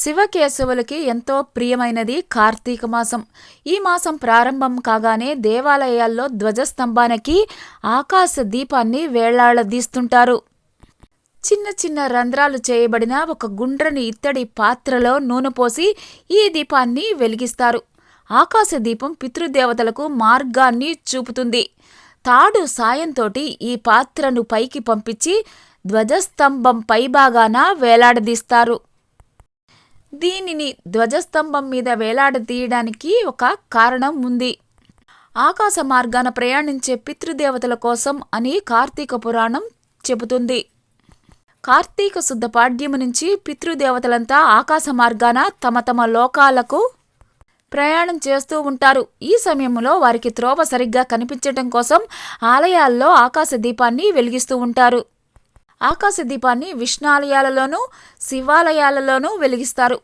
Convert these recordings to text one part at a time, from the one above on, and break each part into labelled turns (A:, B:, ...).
A: శివకేశవులకి ఎంతో ప్రియమైనది కార్తీక మాసం. ఈ మాసం ప్రారంభం కాగానే దేవాలయాల్లో ధ్వజస్తంభానికి ఆకాశ దీపాన్ని వేళ్ళాడదీస్తుంటారు. చిన్న చిన్న రంధ్రాలు చేయబడిన ఒక గుండ్రని ఇత్తడి పాత్రలో నూనె పోసి ఈ దీపాన్ని వెలిగిస్తారు. ఆకాశ దీపం పితృదేవతలకు మార్గాన్ని చూపుతుంది. తాడు సాయంతోటి ఈ పాత్రను పైకి పంపించి ధ్వజస్తంభం పైభాగాన వేలాడదీస్తారు. దీనిని ధ్వజస్తంభం మీద వేలాడదీయడానికి ఒక కారణం ఉంది. ఆకాశ మార్గాన ప్రయాణించే పితృదేవతల కోసం అని కార్తీక పురాణం చెబుతుంది. కార్తీక శుద్ధ పాడ్యము నుంచి పితృదేవతలంతా ఆకాశ మార్గాన తమ తమ లోకాలకు ప్రయాణం చేస్తూ ఉంటారు. ఈ సమయంలో వారికి త్రోవ సరిగ్గా కనిపించటం కోసం ఆలయాల్లో ఆకాశ దీపాన్ని వెలిగిస్తూ ఉంటారు. ఆకాశ దీపాన్ని విష్ణాలయాలలోనూ శివాలయాలలోనూ వెలిగిస్తారు.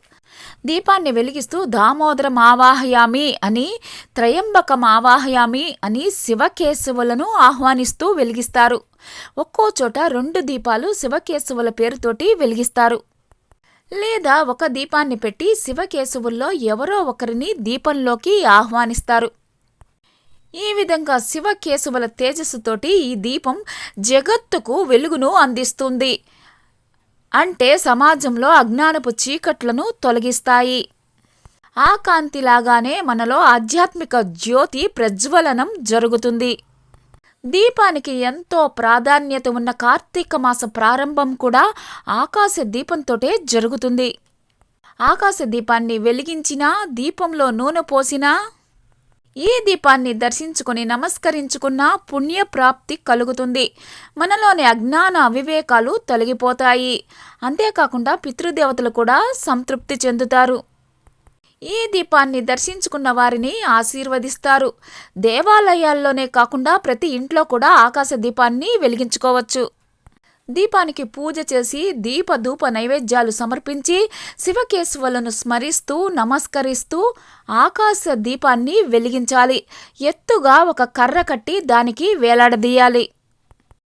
A: దీపాన్ని వెలిగిస్తూ దామోదరం ఆవాహయామి అని త్రయంబకం ఆవాహయామి అని శివకేశవులను ఆహ్వానిస్తూ వెలిగిస్తారు. ఒక్కో చోట రెండు దీపాలు శివకేశవుల పేరుతోటి వెలిగిస్తారు. లేదా ఒక దీపాన్ని పెట్టి శివకేశవుల్లో ఎవరో ఒకరిని దీపంలోకి ఆహ్వానిస్తారు. ఈ విధంగా శివ కేశవుల తేజస్సుతోటి ఈ దీపం జగత్తుకు వెలుగును అందిస్తుంది. అంటే సమాజంలో అజ్ఞానపు చీకట్లను తొలగిస్తాయి. ఆ కాంతిలాగానే మనలో ఆధ్యాత్మిక జ్యోతి ప్రజ్వలనం జరుగుతుంది. దీపానికి ఎంతో ప్రాధాన్యత ఉన్న కార్తీక మాస ప్రారంభం కూడా ఆకాశ దీపంతోటే జరుగుతుంది. ఆకాశ దీపాన్ని వెలిగించినా దీపంలో నూనె పోసినా ఈ దీపాన్ని దర్శించుకుని నమస్కరించుకున్న పుణ్యప్రాప్తి కలుగుతుంది. మనలోని అజ్ఞాన అవివేకాలు తొలగిపోతాయి. అంతేకాకుండా పితృదేవతలు కూడా సంతృప్తి చెందుతారు. ఈ దీపాన్ని దర్శించుకున్న వారిని ఆశీర్వదిస్తారు. దేవాలయాల్లోనే కాకుండా ప్రతి ఇంట్లో కూడా ఆకాశ దీపాన్ని వెలిగించుకోవచ్చు. దీపానికి పూజ చేసి దీప ధూప నైవేద్యాలు సమర్పించి శివకేశవులను స్మరిస్తూ నమస్కరిస్తూ ఆకాశ దీపాన్ని వెలిగించాలి. ఎత్తుగా ఒక కర్ర కట్టి దానికి వేలాడదీయాలి.